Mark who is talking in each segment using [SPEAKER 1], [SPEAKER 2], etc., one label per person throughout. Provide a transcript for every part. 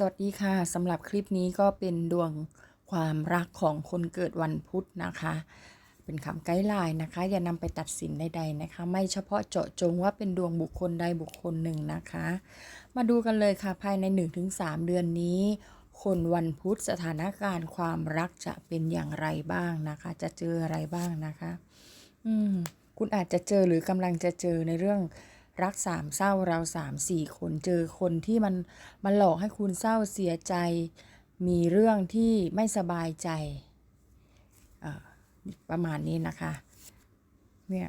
[SPEAKER 1] สวัสดีค่ะสำหรับคลิปนี้ก็เป็นดวงความรักของคนเกิดวันพุธนะคะ เป็นคำไกด์ไลน์นะคะ อย่านำไปตัดสินใดๆนะคะ ไม่เฉพาะเจาะจงว่าเป็นดวงบุคคลใดบุคคลหนึ่งนะคะ มาดูกันเลยค่ะภายใน 1-3 เดือนนี้ คนวันพุธสถานการณ์ความรักจะเป็นอย่างไรบ้างนะคะ จะเจออะไรบ้างนะคะ อืมคุณอาจจะเจอหรือกำลังจะเจอในเรื่อง รักสามเศร้าเราสามสี่คนเจอคนที่มันมันหลอกให้คุณเศร้าเสียใจ มีเรื่องที่ไม่สบายใจประมาณนี้นะคะเนี่ย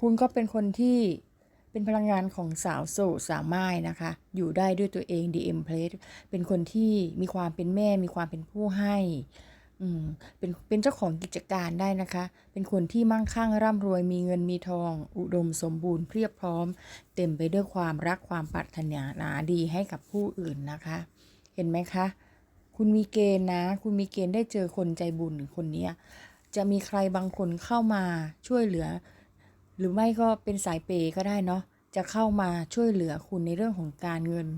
[SPEAKER 1] คุณก็เป็นคนที่เป็นพลังงานของสาวโสดสาวไม้นะคะ อยู่ได้ด้วยตัวเอง DM p l a t e เป็นคนที่มีความเป็นแม่มีความเป็นผู้ให้ อืมเป็นเป็นเจ้าของกิจการได้นะคะ เป็นคนที่มั่งคั่งร่ำรวยมีเงินมีทอง อุดมสมบูรณ์เพียบพร้อม เต็มไปด้วยความรักความปรารถนาดีให้กับผู้อื่นนะคะ เห็นไหมคะ คุณมีเกณฑ์นะ คุณมีเกณฑ์ได้เจอคนใจบุญคนเนี้จะมีใครบางคนเข้ามาช่วยเหลือ หรือไม่ก็เป็นสายเปย์ก็ได้เนาะจะเข้ามาช่วยเหลือคุณในเรื่องของการเงิน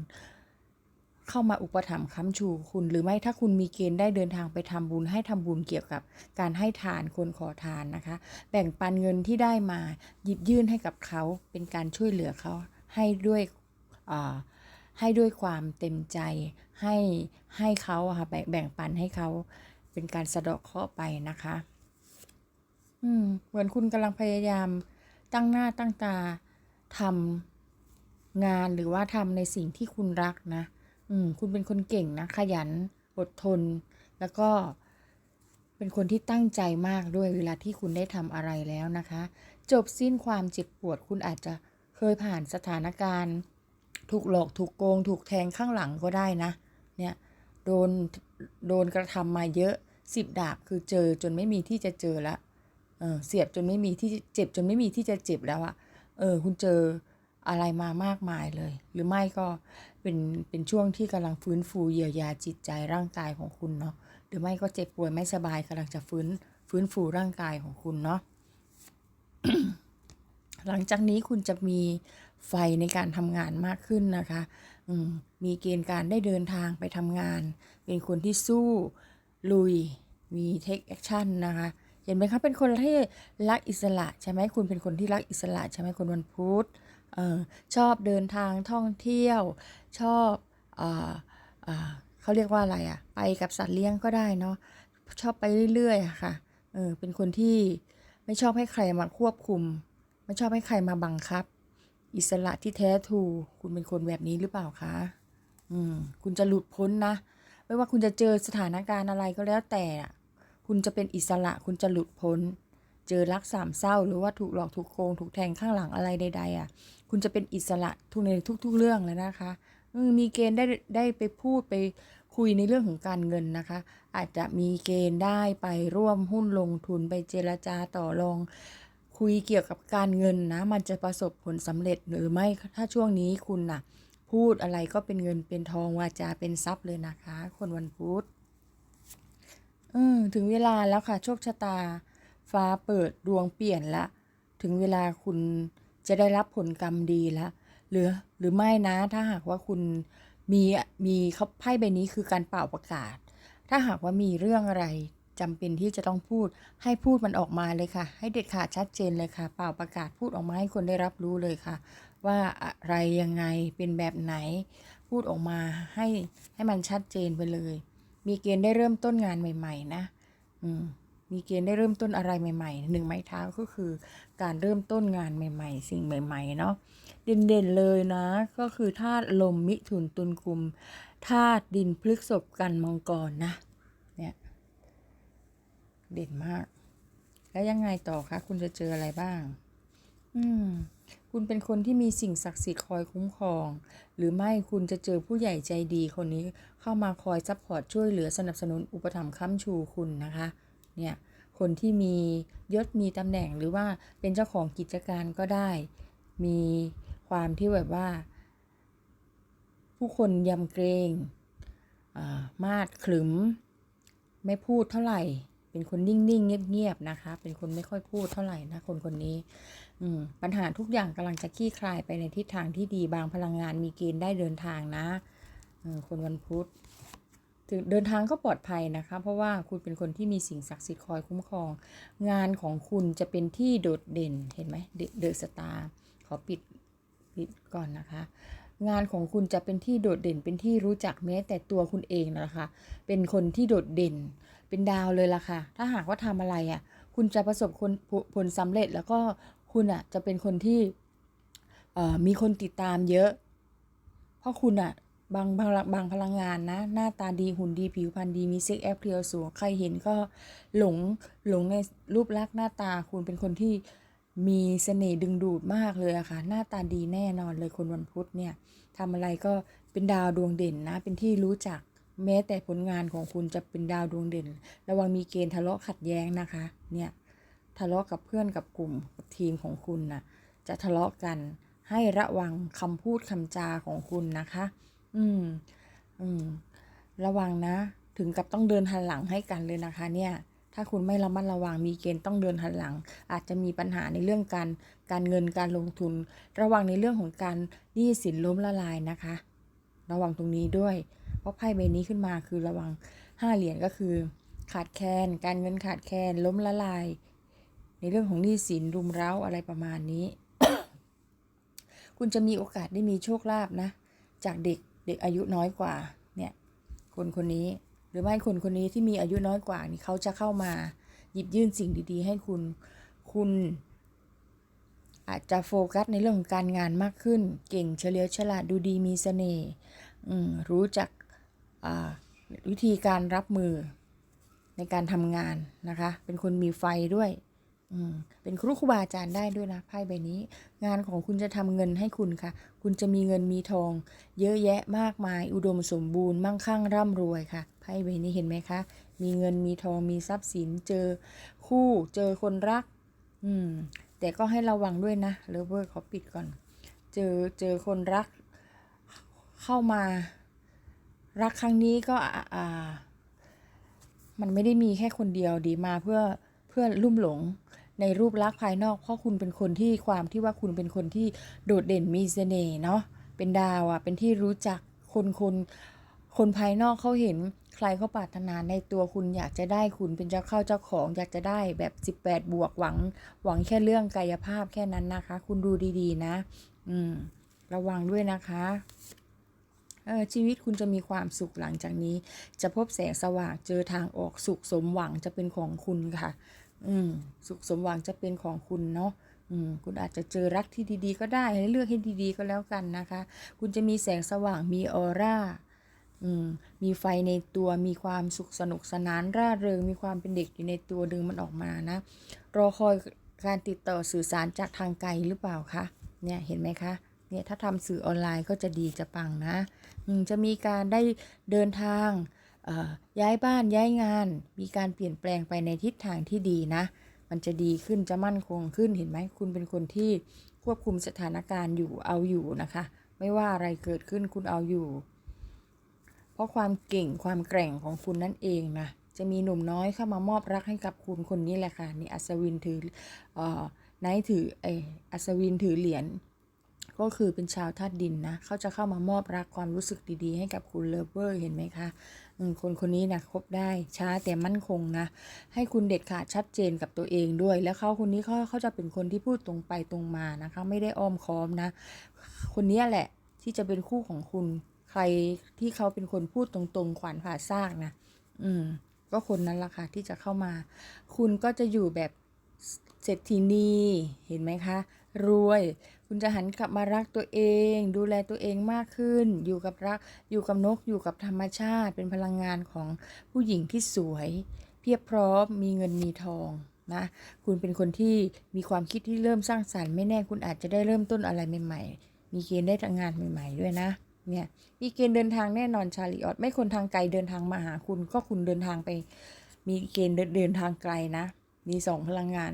[SPEAKER 1] เข้ามาอุปถัมภ์ค้ำชูคุณ หรือไม่ถ้าคุณมีเกณฑ์ได้เดินทางไปทำบุญให้ทำบุญเกี่ยวกับ การให้ทานคนขอทานนะคะ แบ่งปันเงินที่ได้มาหยิบยื่นให้กับเขาเป็นการช่วยเหลือเขาให้ด้วยอ่าให้ด้วยความเต็มใจให้ให้เขาค่ะแบ่งแบ่งปันให้เขาเป็นการสะเดาะเคราะห์ไปนะคะ อืม เหมือนคุณกำลังพยายามตั้งหน้าตั้งตาทำงานหรือว่าทำในสิ่งที่คุณรักนะ อืม คุณเป็นคนเก่งนะ ขยัน อดทน แล้วก็เป็นคนที่ตั้งใจมากด้วยเวลาที่คุณได้ทำอะไรแล้วนะคะ จบสิ้นความเจ็บปวด คุณอาจจะเคยผ่านสถานการณ์ ถูกหลอก ถูกโกง ถูกแทงข้างหลังก็ได้นะ เนี่ย โดน โดนกระทำมาเยอะสิบดาบคือเจอจนไม่มีที่จะเจอละเออเสียบจนไม่มีที่เจ็บจนไม่มีที่จะเจ็บแล้วอะเออ คุณเจอ อะไรมามากมายเลย หรือไม่ก็เป็นเป็นช่วงที่กำลังฟื้นฟูเยียวยาจิตใจร่างกายของคุณเนาะหรือไม่ก็เจ็บป่วยไม่สบายกำลังจะฟื้นฟื้นฟูร่างกายของคุณเนาะหลังจากนี้คุณจะมีไฟในการทำงานมากขึ้นนะคะอืมมีเกณฑ์การได้เดินทางไปทำงาน เป็นคนที่สู้ลุย มีเทคแอคชั่นนะคะ เห็นไหมคะเป็นคนที่รักอิสระใช่ไหมคุณเป็นคนที่รักอิสระใช่ไหมคนวันพุธ ออชอบเดินทางท่องเที่ยว ชอบอ่าอ่าเขาเรียกว่าอะไรอะไปกับสัตว์เลี้ยงก็ได้เนาะชอบไปเรื่อยๆค่ะเออเป็นคนที่ไม่ชอบให้ใครมาควบคุม ไม่ชอบให้ใครมาบังคับ อิสระที่แท้ทรูคุณเป็นคนแบบนี้หรือเปล่าคะอืมคุณจะหลุดพ้นนะ ไม่ว่าคุณจะเจอสถานการณ์อะไรก็แล้วแต่ คุณจะเป็นอิสระคุณจะหลุดพ้น เจอรักสามเศร้าหรือว่าถูกหลอกถูกโกงถูกแทงข้างหลังอะไรใด ๆ อะ คุณจะเป็นอิสระทุกในทุก ๆ เรื่องแล้วนะคะมีเกณฑ์ได้ได้ไปพูดไปคุยในเรื่องของการเงินนะคะ อาจจะมีเกณฑ์ได้ไปร่วมหุ้นลงทุนไปเจรจาต่อรอง คุยเกี่ยวกับการเงินนะ มันจะประสบผลสำเร็จหรือไม่ถ้าช่วงนี้คุณน่ะ พูดอะไรก็เป็นเงินเป็นทองวาจาเป็นทรัพย์เลยนะคะ คนวันพุธอืมถึงเวลาแล้วค่ะ โชคชะตา ฟ้าเปิดดวงเปลี่ยนละ ถึงเวลาคุณ จะได้รับผลกรรมดีแล้วหรือหรือไม่นะถ้าหากว่าคุณมีมีเขาไพ่ใบนี้คือการเป่าประกาศ ถ้าหากว่ามีเรื่องอะไรจำเป็นที่จะต้องพูดให้พูดมันออกมาเลยค่ะ ให้เด็ดขาดชัดเจนเลยค่ะ เป่าประกาศพูดออกมาให้คนได้รับรู้เลยค่ะ ว่าอะไรยังไงเป็นแบบไหน พูดออกมาให้ให้มันชัดเจนไปเลย มีเกณฑ์ได้เริ่มต้นงานใหม่ ๆ นะ อืม มีเกณฑ์ได้เริ่มต้นอะไรใหม่ๆหนึ่งไม้เท้าก็คือการเริ่มต้นงานใหม่ ๆ สิ่งใหม่ๆเนาะเด่นๆเลยนะ ก็คือธาตุลมมิถุนตุลกุมธาตุดินพฤกษบกันมังกรนะเนี่ยเด่นมาก แล้วยังไงต่อคะคุณจะเจออะไรบ้าง อืมคุณเป็นคนที่มีสิ่งศักดิ์สิทธิ์คอยคุ้มครอง หรือไม่คุณจะเจอผู้ใหญ่ใจดีคนนี้เข้ามาคอยซัพพอร์ตช่วยเหลือสนับสนุนอุปถัมภ์ค้ำชูคุณนะคะ เนี่ยคนที่มียศมีตำแหน่งหรือว่าเป็นเจ้าของกิจการก็ได้ มีความที่แบบว่า ผู้คนยำเกรงมาดขลึม ไม่พูดเท่าไหร่ เป็นคนนิ่งๆเงียบๆนะคะ เป็นคนไม่ค่อยพูดเท่าไหร่นะคนคนนี้ปัญหาทุกอย่างกำลังจะคลี่คลายไปในทิศทางที่ดีบางพลังงานมีเกณฑ์ได้เดินทางนะคนวันพุธ ถึงเดินทางก็ปลอดภัยนะคะ เพราะว่าคุณเป็นคนที่มีสิ่งศักดิ์สิทธิ์คอยคุ้มครอง งานของคุณจะเป็นที่โดดเด่นเห็นไหมเดอะสตาร์ขอปิดปิดก่อนนะคะ งานของคุณจะเป็นที่โดดเด่น เป็นที่รู้จักแม้แต่ตัวคุณเองนะคะ เป็นคนที่โดดเด่น เป็นดาวเลยล่ะค่ะ ถ้าหากว่าทำอะไรอะคุณจะประสบคนผลสำเร็จแล้วก็คุณอะจะเป็นคนที่มีคนติดตามเยอะ เพราะคุณอะ บางบางบางพลังงานนะ หน้าตาดีหุ่นดีผิวพรรณดีมีเซ็กแอปเพียวสูงใครเห็นก็หลงหลงในรูปลักษณ์หน้าตาคุณเป็นคนที่มีเสน่ห์ดึงดูดมากเลยอะค่ะ หน้าตาดีแน่นอนเลยคนวันพุธเนี่ยทำอะไรก็เป็นดาวดวงเด่นนะ เป็นที่รู้จักแม้แต่ผลงานของคุณจะเป็นดาวดวงเด่น ระวังมีเกณฑ์ทะเลาะขัดแย้งนะคะ เนี่ยทะเลาะกับเพื่อนกับกลุ่มกับทีมของคุณน่ะจะทะเลาะกันให้ระวังคำพูดคำจาของคุณนะคะ อืม อืม ระวังนะ ถึงกับต้องเดินหันหลังให้กันเลยนะคะ เนี่ย ถ้าคุณไม่ระมัดระวังมีเกณฑ์ต้องเดินหันหลัง อาจจะมีปัญหาในเรื่องการการเงินการลงทุน ระวังในเรื่องของการหนี้สินล้มละลายนะคะ ระวังตรงนี้ด้วย เพราะไพ่ใบนี้ขึ้นมาคือระวังห้าเหรียญก็คือ ขาดแคลนการเงินขาดแคลนล้มละลาย ในเรื่องของหนี้สินรุมเร้าอะไรประมาณนี้ คุณจะมีโอกาสได้มีโชคลาภนะ จากเด็ก ด็กอายุน้อยกว่าเนี่ยคนคนนี้หรือไม่คนคนนี้ที่มีอายุน้อยกว่านี่เขาจะเข้ามาหยิบยื่นสิ่งดี ๆ ให้คุณคุณอาจจะโฟกัสในเรื่องของการงานมากขึ้น เก่งเฉลียวฉลาดดูดีมีเสน่ห์รู้จักวิธีการรับมือในการทำงานนะคะ เป็นคนมีไฟด้วย เป็นครูครูบาอาจารย์ได้ด้วยนะไพ่ใบนี้ งานของคุณจะทำเงินให้คุณค่ะ คุณจะมีเงินมีทอง เยอะแยะมากมาย อุดมสมบูรณ์มั่งคั่งร่ำรวยค่ะไพ่ใบนี้เห็นไหมคะ มีเงินมีทองมีทรัพย์สินเจอคู่เจอคนรัก อืม แต่ก็ให้ระวังด้วยนะเลเวอร์เขอปิดก่อน เจอเจอคนรัก เข้ามา รักครั้งนี้ก็อ่าอ่า มันไม่ได้มีแค่คนเดียวดีมาเพื่อเพื่อลุ่มหลง ในรูปลักษณ์ภายนอก เพราะคุณเป็นคนที่ความที่ว่าคุณเป็นคนที่โดดเด่นมีเสน่ห์เนาะเป็นดาวอะ่ะเป็นที่รู้จักคนคนคนภายนอกเขาเห็นใครเขาปรารถนาในตัวคุณอยากจะได้คุณเป็นเจ้าเข้าเจ้าของ อยากจะได้แบบ 18 บวกหวัง หวังแค่เรื่องกายภาพแค่นั้นนะคะ คุณดูดีๆนะ อืม ระวังด้วยนะคะเออชีวิตคุณจะมีความสุขหลังจากนี้ จะพบแสงสว่างเจอทางออกสุขสมหวังจะเป็นของคุณค่ะ อืมสุขสมหวังจะเป็นของคุณเนาะอืมคุณอาจจะเจอรักที่ดีๆ ก็ได้ให้เลือกให้ดีๆ ก็แล้วกันนะคะ คุณจะมีแสงสว่างมีออร่าอืมมีไฟในตัวมีความสุขสนุกสนานร่าเริง มีความเป็นเด็กอยู่ในตัวดึงมันออกมานะ รอคอยการติดต่อสื่อสารจากทางไกลหรือเปล่าคะเนี่ยเห็นไหมคะเนี่ยถ้าทำสื่อออนไลน์ก็จะดีจะปังนะอืมจะมีการได้เดินทาง ย้ายบ้านย้ายงาน มีการเปลี่ยนแปลงไปในทิศทางที่ดีนะ มันจะดีขึ้นจะมั่นคงขึ้นเห็นไหมคุณเป็นคนที่ควบคุมสถานการณ์อยู่เอาอยู่นะคะ ไม่ว่าอะไรเกิดขึ้นคุณเอาอยู่ เพราะความเก่งความแกร่งของคุณนั่นเองนะจะมีหนุ่มน้อยเข้ามามอบรักให้กับคุณคนนี้แหละค่ะนี่อัศวินถือเอ่อไนท์ถือเอออัศวินถือเหรียญก็คือเป็นชาวธาตุดินนะ เขาจะเข้ามามอบรักความรู้สึกดีๆ ให้กับคุณเลเวอร์เห็นไหมคะ คนคนนี้นะคบได้ช้าแต่มั่นคงนะ ให้คุณเด็ดขาดชัดเจนกับตัวเองด้วย แล้วเขาคนนี้เขาเขาจะเป็นคนที่พูดตรงไปตรงมานะคะไม่ได้อ้อมค้อมนะ คนนี้แหละที่จะเป็นคู่ของคุณใครที่เขาเป็นคนพูดตรงๆ ขวานผ่าซากนะ อืม ก็คนนั้นละค่ะที่จะเข้ามา คุณก็จะอยู่แบบเศรษฐีนี เห็นไหมคะ รวย คุณจะหันกลับมารักตัวเอง ดูแลตัวเองมากขึ้น อยู่กับรัก อยู่กับนก อยู่กับธรรมชาติ เป็นพลังงานของผู้หญิงที่สวย เพียบพร้อม มีเงินมีทองนะ คุณเป็นคนที่มีความคิดที่เริ่มสร้างสรรค์ ไม่แน่คุณอาจจะได้เริ่มต้นอะไรใหม่ๆ มีเกณฑ์ได้ทำงานใหม่ ๆ ด้วยนะ เนี่ย มีเกณฑ์เดินทางแน่นอนชาลิออตไม่คนทางไกลเดินทางมาหาคุณ ก็คุณเดินทางไป มีเกณฑ์เดินทางไกลนะ มีสองพลังงาน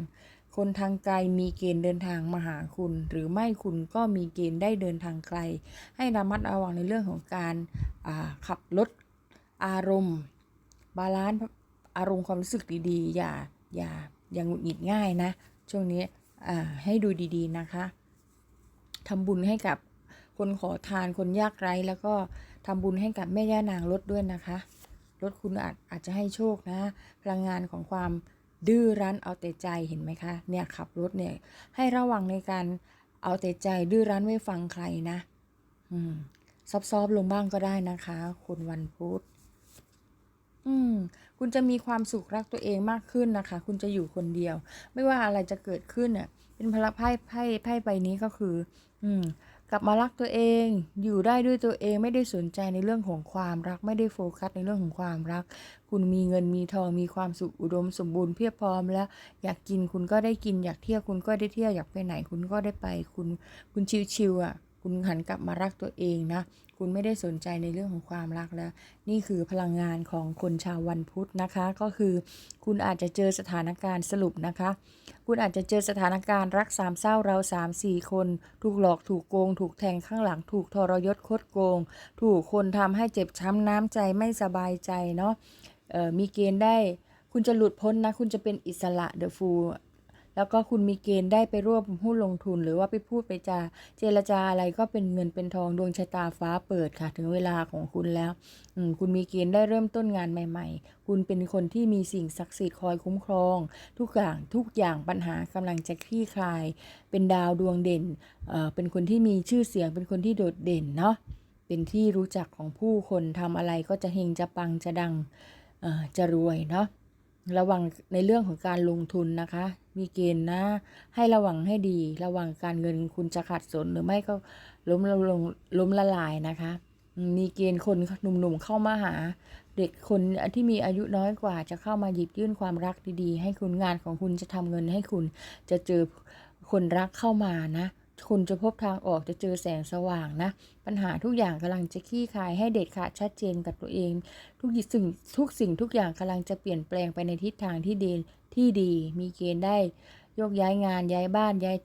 [SPEAKER 1] คนทางไกลมีเกณฑ์เดินทางมาหาคุณ หรือไม่คุณก็มีเกณฑ์ได้เดินทางไกล ให้ระมัดระวังในเรื่องของการขับรถอารมณ์ บาลานซ์อารมณ์ความรู้สึกดีๆ อย่าอย่าอย่าหงุดหงิดง่ายนะ ช่วงนี้ให้ดูดีๆนะคะทำบุญให้กับคนขอทานคนยากไร้ แล้วก็ทำบุญให้กับแม่ย่านางรถด้วยนะคะรถคุณอาจอาจจะให้โชคนะ พลังงานของความ ดื้อรั้นเอาแต่ใจเห็นไหมคะเนี่ยขับรถเนี่ยให้ระวังในการเอาแต่ใจดื้อรั้นไม่ฟังใครนะอืมซอบๆลงบ้างก็ได้นะคะ คุณวันพุธอืมคุณจะมีความสุขรักตัวเองมากขึ้นนะคะ คุณจะอยู่คนเดียว ไม่ว่าอะไรจะเกิดขึ้นเนี่ยเป็นพลังไพ่ไพ่ไพ่ใบนี้ก็คือ อืมกลับมารักตัวเอง อยู่ได้ด้วยตัวเองไม่ได้สนใจในเรื่องของความรัก ไม่ได้โฟกัสในเรื่องของความรัก คุณมีเงินมีทองมีความสุขอุดมสมบูรณ์เพียบพร้อมแล้ว อยากกินคุณก็ได้กินอยากเที่ยวคุณก็ได้เที่ยวอยากไปไหนคุณก็ได้ไป คุณคุณชิวๆอะ คุณหันกลับมารักตัวเองนะคุณไม่ได้สนใจในเรื่องของความรักแล้ว นี่คือพลังงานของคนชาววันพุธนะคะ ก็คือ คุณอาจจะเจอสถานการณ์สรุปนะคะ คุณอาจจะเจอสถานการณ์รักสามเศร้าเราสามสี่คน ถูกหลอกถูกโกง ถูกแทงข้างหลัง ถูกทรยศคดโกง ถูกคนทำให้เจ็บช้ำน้ำใจไม่สบายใจเนาะ มีเกณฑ์ได้คุณจะหลุดพ้นนะ คุณจะเป็นอิสระเดอะฟูแล้วก็คุณมีเกณฑ์ได้ไปร่วมหุ้นลงทุน หรือว่าไปพูดไปจาเจรจาอะไรก็เป็นเงินเป็นทองดวงชะตาฟ้าเปิดค่ะ ถึงเวลาของคุณแล้วคุณมีเกณฑ์ได้เริ่มต้นงานใหม่ ๆ คุณเป็นคนที่มีสิ่งศักดิ์สิทธิ์คอยคุ้มครอง ทุกอย่างทุกอย่างปัญหากำลังจะคลี่คลาย เป็นดาวดวงเด่นเเป็นคนที่มีชื่อเสียง เป็นคนที่โดดเด่นเนาะเป็นที่รู้จักของผู้คนทำอะไรก็จะเฮงจะปังจะดัง จะรวยเนาะระวังในเรื่องของการลงทุนนะคะ มีเกณฑ์นะ ให้ระวังให้ดี ระวังการเงินคุณจะขาดสนหรือไม่ก็ล้มละลงล้มละลายนะคะมมีเกณฑ์คนหนุ่มๆเข้ามาหา เด็กคนที่มีอายุน้อยกว่า จะเข้ามาหยิบยื่นความรักดีๆ ให้คุณงานของคุณจะทำเงินให้คุณจะเจอคนรักเข้ามานะ คุณจะพบทางออกจะเจอแสงสว่างนะ ปัญหาทุกอย่างกำลังจะคลี่คายให้เด็ดขาดชัดเจนกับตัวเอง ทุกสิ่งทุกสิ่งทุกอย่างกำลังจะเปลี่ยนแปลงไปในทิศทางที่ดีที่ดี มีเกณฑ์ได้โยกย้ายงานย้ายบ้านย้าย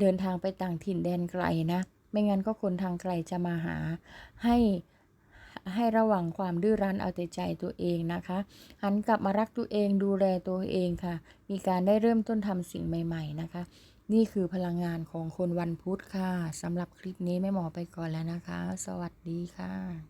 [SPEAKER 1] เดินทางไปต่างถิ่นแดนไกลนะ ไม่งั้นก็คนทางไกลจะมาหาให้ให้ระวังความดื้อรั้นเอาแต่ใจตัวเองนะคะ หันกลับมารักตัวเองดูแลตัวเองค่ะ มีการได้เริ่มต้นทำสิ่งใหม่ ๆ นะคะ นี่คือพลังงานของคนวันพุธค่ะสำหรับคลิปนี้แม่หมอไปก่อนแล้วนะคะ สวัสดีค่ะ